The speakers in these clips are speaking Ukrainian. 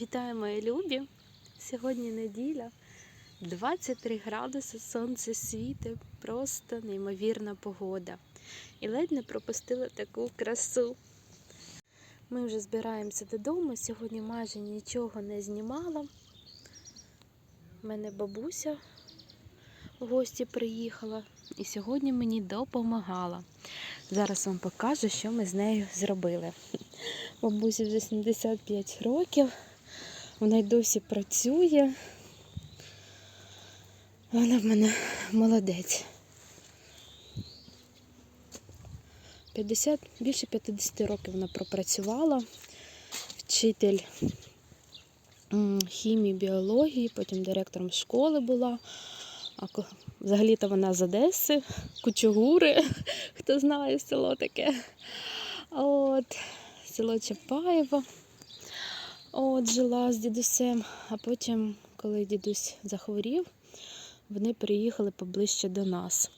Вітаю, мої любі! Сьогодні неділя, 23 градуси, сонце світить, просто неймовірна погода. І ледь не пропустила таку красу. Ми вже збираємося додому. Сьогодні майже нічого не знімала. У мене бабуся в гості приїхала і сьогодні мені допомагала. Зараз вам покажу, що ми з нею зробили. Бабусі вже 75 років. Вона й досі працює. Вона в мене молодець. 50, більше 50 років вона пропрацювала. Вчитель хімії, біології, потім директором школи була. А взагалі-то вона з Одеси, Кучугури, хто знає село таке. От, село Чапаєво. От, жила з дідусем, а потім, коли дідусь захворів, вони приїхали поближче до нас.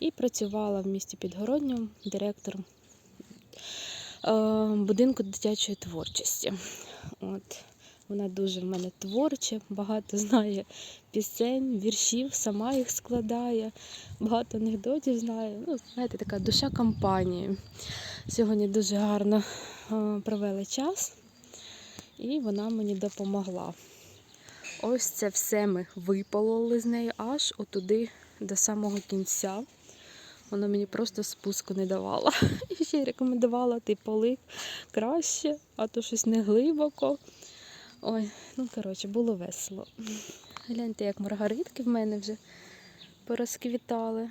І працювала в місті Підгородньому директором е, будинку дитячої творчості. От. Вона дуже в мене творча, багато знає пісень, віршів, сама їх складає, багато анекдотів знає. Ну, знаєте, така душа компанії. Сьогодні дуже гарно е, провели час і вона мені допомогла. Ось це все ми випололи з нею аж отуди до самого кінця. Вона мені просто спуску не давала. І ще й рекомендувала ти поли краще, а то щось не глибоко. Ой, ну коротше, було весело. Гляньте, як маргаритки в мене вже порозквітали.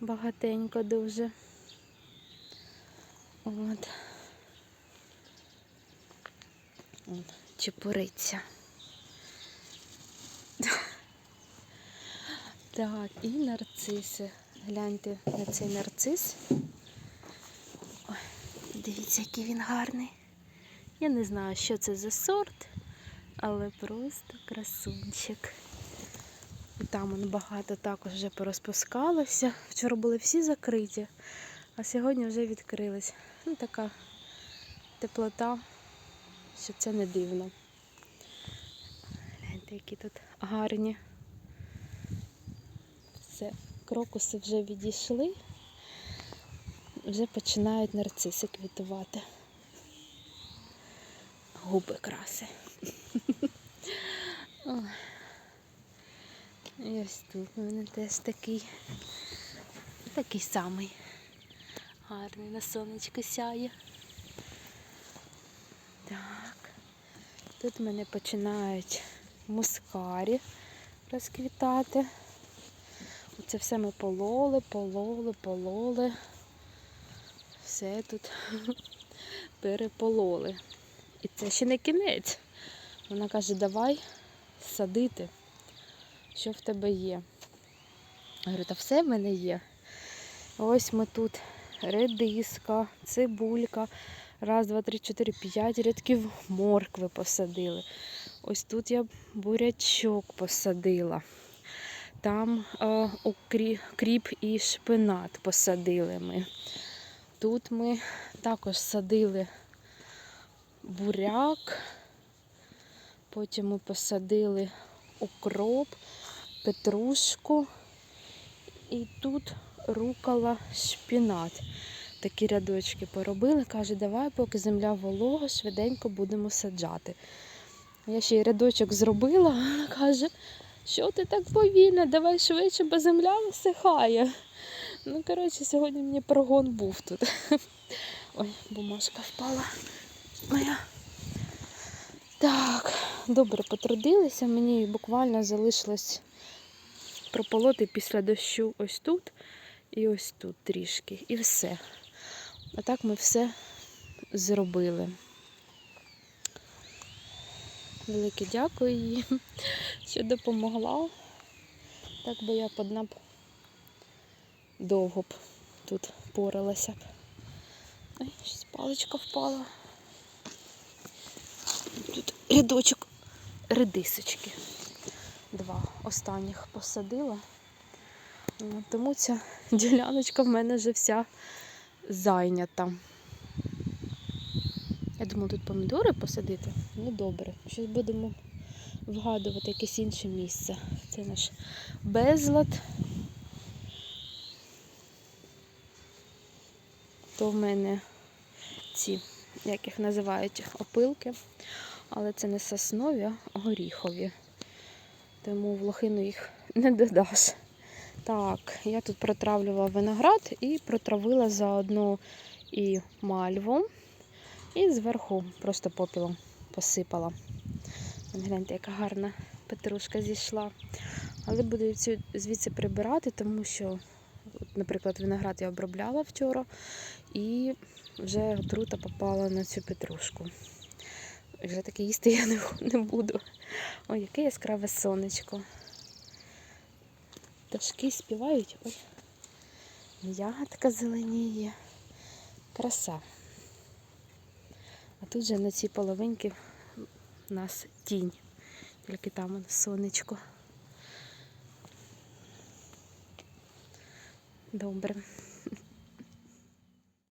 Багатенько дуже. От. От, чепуриця. Так, і нарциси. Гляньте на цей нарцис. Ой, дивіться, який він гарний. Я не знаю, що це за сорт, але просто красунчик. І там он багато також вже порозпускалося. Вчора були всі закриті, а сьогодні вже відкрились. Ну, така теплота, що це не дивно. Гляньте, які тут гарні. Все, крокуси вже відійшли, вже починають нарциси квітувати. Губи краси. І ось тут у мене теж такий, такий самий гарний на сонечко сяє. Так. Тут в мене починають мускарі розквітати. Оце все ми пололи, пололи, пололи. Все тут перепололи. І це ще не кінець. Вона каже, давай садити, що в тебе є. Я говорю, та все в мене є. Ось ми тут редиска, цибулька. Раз, два, три, чотири, п'ять рядків моркви посадили. Ось тут я бурячок посадила. Там е, укрі, кріп і шпинат посадили ми. Тут ми також садили буряк, потім ми посадили укроп, петрушку і тут рукала шпінат. Такі рядочки поробили. Каже, давай, поки земля волога, швиденько будемо саджати. Я ще й рядочок зробила, вона каже, що ти так повільно, давай швидше, бо земля висихає. Ну, коротше, сьогодні мені прогон був тут. Ой, бумажка впала моя. Так, добре потрудилися. Мені буквально залишилось прополоти після дощу ось тут і ось тут трішки. І все. А так ми все зробили. Велике дякую їй, що допомогла. Так би я б одна б довго б тут поралася. Ой, щось паличка впала. Тут рядочок редисочки. Два останніх посадила. Тому ця діляночка в мене вже вся зайнята. Я думала, тут помідори посадити. Ну добре. Щось будемо вгадувати якесь інше місце. Це наш безлад. То в мене ці, як їх називають, опилки. Але це не соснові, а горіхові. Тому в лохину їх не додаш. Так, я тут протравлювала виноград і протравила заодно і мальву, і зверху просто попілом посипала. Гляньте, яка гарна петрушка зійшла. Але буду цю звідси прибирати, тому що, наприклад, виноград я обробляла вчора, і вже отрута попала на цю петрушку. Вже таке їсти я не, буду. Ой, яке яскраве сонечко. Пташки співають. Ой. Ягодка зеленіє. Краса. А тут же на цій половинці у нас тінь. Тільки там сонечко. Добре.